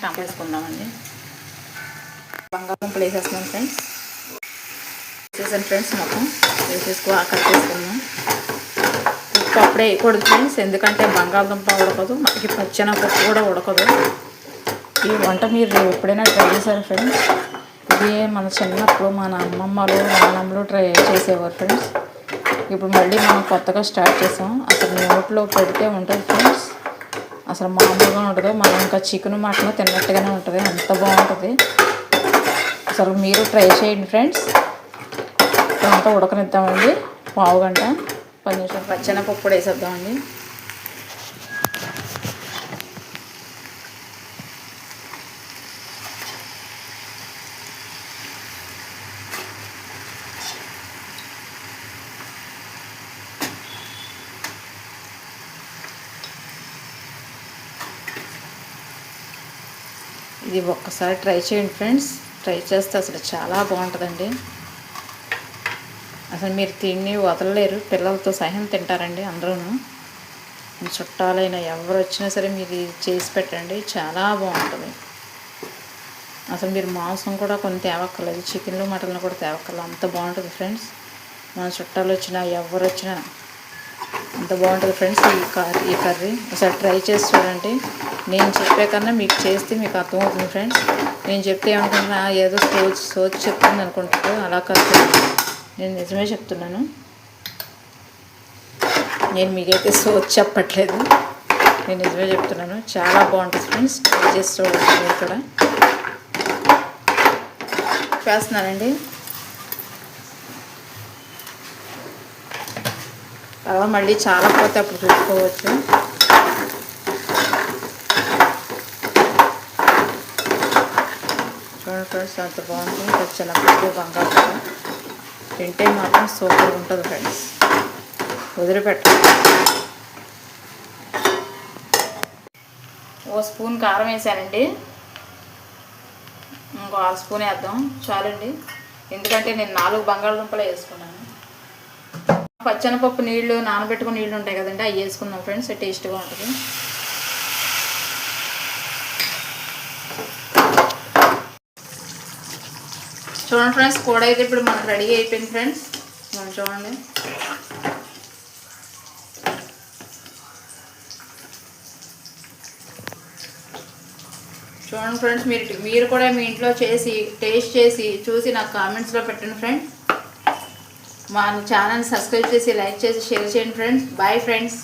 టమాటా వేసుకుందామండి బంగాళదుంపలు వేసేస్తున్నాం ఫ్రెండ్స్ వేసేసాను ఫ్రెండ్స్ మొత్తం వేసేసుకో కట్ చేసుకున్నాం ఉప్పు అప్పుడే వేయకూడదు ఫ్రెండ్స్ ఎందుకంటే బంగాళదుంప ఉడకదు మనకి పచ్చెనపప్పు కూడా ఉడకదు. ఈ వంట మీరు ఎప్పుడైనా ట్రై చేశారు ఫ్రెండ్స్ ఇది మన చిన్నప్పుడు మన అమ్మమ్మలు నాన్నమ్మలు ట్రై చేసేవారు ఫ్రెండ్స్ ఇప్పుడు మళ్ళీ మనం కొత్తగా స్టార్ట్ చేసాం. అసలు నోట్లో పెడితే ఉంటుంది ఫ్రెండ్స్ అసలు మామూలుగా ఉండదు మనం ఇంకా చికెన్ మటన్ తిన్నట్టుగానే ఉంటుంది. అంత బాగుంటుంది. అసలు మీరు ట్రై చేయండి ఫ్రెండ్స్. అంతా ఉడకనిద్దామండి. పావు గంట. పది నిమిషాలు. పచ్చెనపప్పు కూడా వేసేద్దామండి ఇది ఒక్కసారి ట్రై చేయండి ఫ్రెండ్స్. ట్రై చేస్తే అసలు చాలా బాగుంటుందండి. అసలు మీరు తిని వదలలేరు. పిల్లలతో సహాయం తింటారండి అందరూ చుట్టాలైన ఎవరు వచ్చినా సరే మీరు చేసి పెట్టండి. చాలా బాగుంటుంది. అసలు మీరు మాంసం కూడా కొన్ని తేవక్కర్లేదు. చికెన్లు మటన్లు కూడా తేవక్కర్లేదు. అంత బాగుంటుంది ఫ్రెండ్స్. మన చుట్టాలు వచ్చినా ఎవరు వచ్చినా అంత బాగుంటుంది ఫ్రెండ్స్ ఈ కర్రీ ఈ కర్రీ. ఒకసారి ట్రై చేసి చూడండి. నేను చెప్పే కన్నా మీకు చేస్తే మీకు అర్థమవుతుంది ఫ్రెండ్స్ నేను చెప్తే ఏమనుకుంటున్నా ఏదో సోచ్ సోచ్ చెప్తుంది అనుకుంటారు. అలా కాదు నేను నిజమే చెప్తున్నాను. నేను మీకైతే సోచ్ చెప్పట్లేదు. నేను నిజమే చెప్తున్నాను. చాలా బాగుంటుంది ఫ్రెండ్స్ చేస్తూ ఇక్కడ చేస్తున్నానండి. వేస్తున్నానండి తర్వాత మళ్ళీ చాలా పోతే అప్పుడు చూసుకోవచ్చు. ఫ్రెండ్స్ అంత బాగుంటుంది పచ్చనప్పుడు బంగాళదుంప తింటే మాత్రం సూపర్ ఉంటుంది ఫ్రెండ్స్ వదిలిపెట్టాలి ఓ స్పూన్ కారం వేసానండి. ఇంకో ఆరు స్పూన్ వేద్దాం. చాలండి. ఎందుకంటే నేను నాలుగు బంగాళదుంపలు వేసుకున్నాను. పచ్చనపప్పు నీళ్ళు నానబెట్టుకుని నీళ్ళు ఉంటాయి కదండి అవి వేసుకుందాం ఫ్రెండ్స్ టేస్ట్గా ఉంటుంది. చూడండి ఫ్రెండ్స్ కూడ అయితే ఇప్పుడు మనకు రెడీ అయిపోయింది ఫ్రెండ్స్. మనం చూడండి. చూడండి ఫ్రెండ్స్ మీరు మీరు కూడా మీ ఇంట్లో చేసి టేస్ట్ చేసి చూసి నాకు కామెంట్స్లో పెట్టండి ఫ్రెండ్స్. మా ఛానల్ సబ్స్క్రైబ్ చేసి లైక్ చేసి షేర్ చేయండి ఫ్రెండ్స్. Bye friends